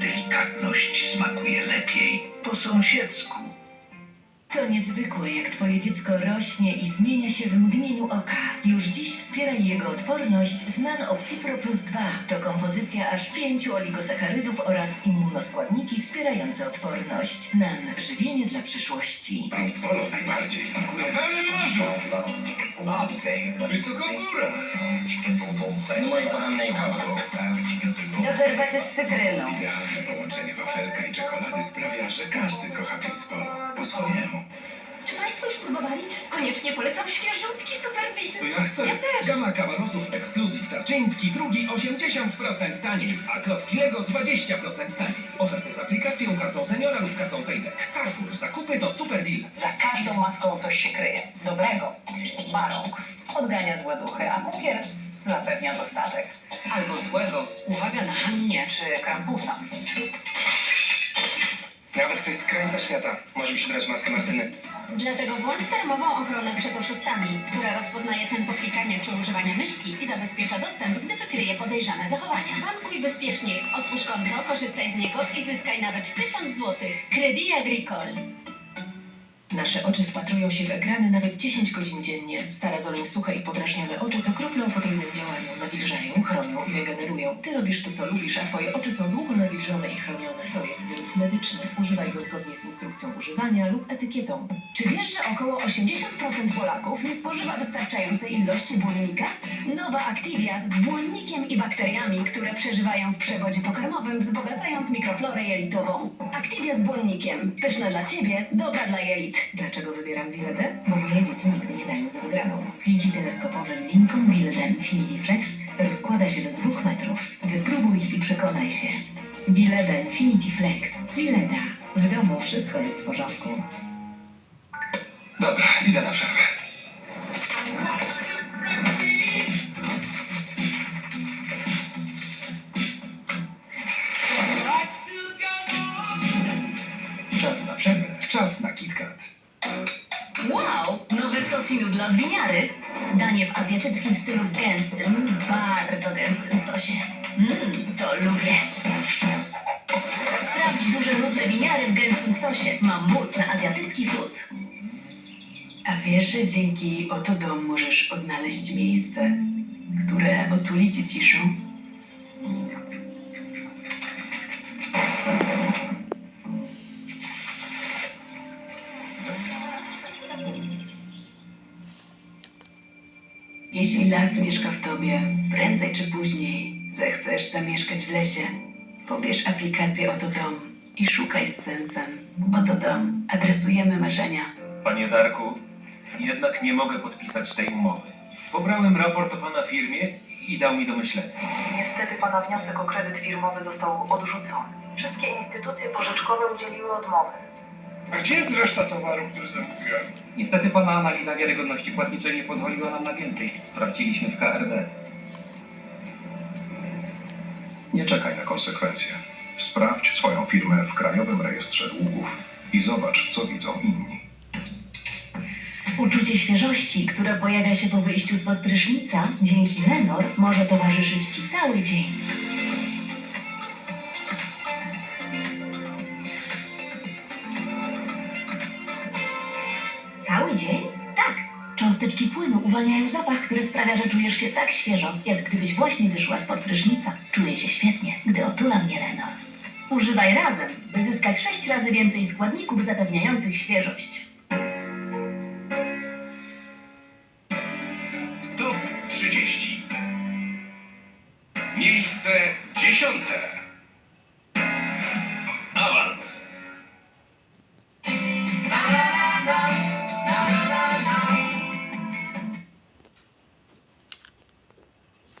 delikatność smakuje lepiej po sąsiedzku. To niezwykłe, jak twoje dziecko rośnie i zmienia się w mgnieniu oka. Już dziś wspieraj jego odporność z Nan OptiPro Plus 2. To kompozycja aż pięciu oligosacharydów oraz immunoskładniki wspierające odporność. Nan. Żywienie dla przyszłości. Prince Polo najbardziej smakuje w pełnym morzu. Wysoko w górach. Do mojej porannej kawy. Do herbaty z cytryną. Idealne połączenie wafelka i czekolady sprawia, że każdy kocha Prince Polo po swojemu. Czy Państwo już próbowali? Koniecznie polecam świeżutki Super Deal. To ja chcę. Ja też. Gama kawanosów Ekskluzyw Tarczyński, drugi 80% taniej, a klocki Lego 20% taniej. Oferty z aplikacją, kartą seniora lub kartą Payback. Carrefour. Zakupy to super deal. Za każdą maską coś się kryje. Dobrego. Barąg odgania złe duchy, a kukier zapewnia dostatek. Albo złego. Uwaga na Hannie czy Krampusa. Nawet ktoś z krańca świata może przybrać maskę Martyny. Dlatego włącz termową ochronę przed oszustami, która rozpoznaje tempo klikania czy używania myszki i zabezpiecza dostęp, gdy wykryje podejrzane zachowania. Bankuj bezpieczniej, otwórz konto, korzystaj z niego i zyskaj nawet 1000 zł. Credit Agricole. Nasze oczy wpatrują się w ekrany nawet 10 godzin dziennie. Starazolin suche i podrażnione oczy to krople o potrójnym działaniu. Nawilżają, chronią i regenerują. Ty robisz to, co lubisz, a twoje oczy są długo nawilżone i chronione. To jest wyrób medyczny. Używaj go zgodnie z instrukcją używania lub etykietą. Czy wiesz, że około 80% Polaków nie spożywa wystarczającej ilości błonnika? Nowa Activia z błonnikiem i bakteriami, które przeżywają w przewodzie pokarmowym, wzbogacając mikroflorę jelitową. Activia z błonnikiem. Pyszna dla ciebie, dobra dla jelit. Dlaczego wybieram Wiledę? Bo moje dzieci nigdy nie dają za wygraną. Dzięki teleskopowym linkom Wileda Infinity Flex rozkłada się do dwóch metrów. Wypróbuj i przekonaj się. Wileda Infinity Flex. Wileda. W domu wszystko jest w porządku. Dobra, idę na przerwę. Wow! Nowy sos i nudle od winiary. Danie w azjatyckim stylu w gęstym, bardzo gęstym sosie. Mmm, to lubię. Sprawdź duże nudle winiary w gęstym sosie. Mam moc na azjatycki food. A wiesz, że dzięki Oto Dom możesz odnaleźć miejsce, które otuli cię ciszą? Jeśli las mieszka w tobie, prędzej czy później zechcesz zamieszkać w lesie. Pobierz aplikację Oto Dom i szukaj z sensem. Oto Dom. Adresujemy marzenia. Panie Darku, jednak nie mogę podpisać tej umowy. Pobrałem raport o pana firmie i dał mi do myślenia. Niestety pana wniosek o kredyt firmowy został odrzucony. Wszystkie instytucje pożyczkowe udzieliły odmowy. A gdzie jest reszta towaru, który zamówiłem? Niestety pana analiza wiarygodności płatniczej nie pozwoliła nam na więcej. Sprawdziliśmy w KRD. Nie czekaj na konsekwencje. Sprawdź swoją firmę w Krajowym Rejestrze Długów i zobacz, co widzą inni. Uczucie świeżości, które pojawia się po wyjściu spod prysznica, dzięki Lenor może towarzyszyć Ci cały dzień. Cały dzień? Tak. Cząsteczki płynu uwalniają zapach, który sprawia, że czujesz się tak świeżo, jak gdybyś właśnie wyszła spod prysznica. Czuję się świetnie, gdy otula mnie Lenor. Używaj razem, by zyskać 6 razy więcej składników zapewniających świeżość. Top 30. Miejsce dziesiąte.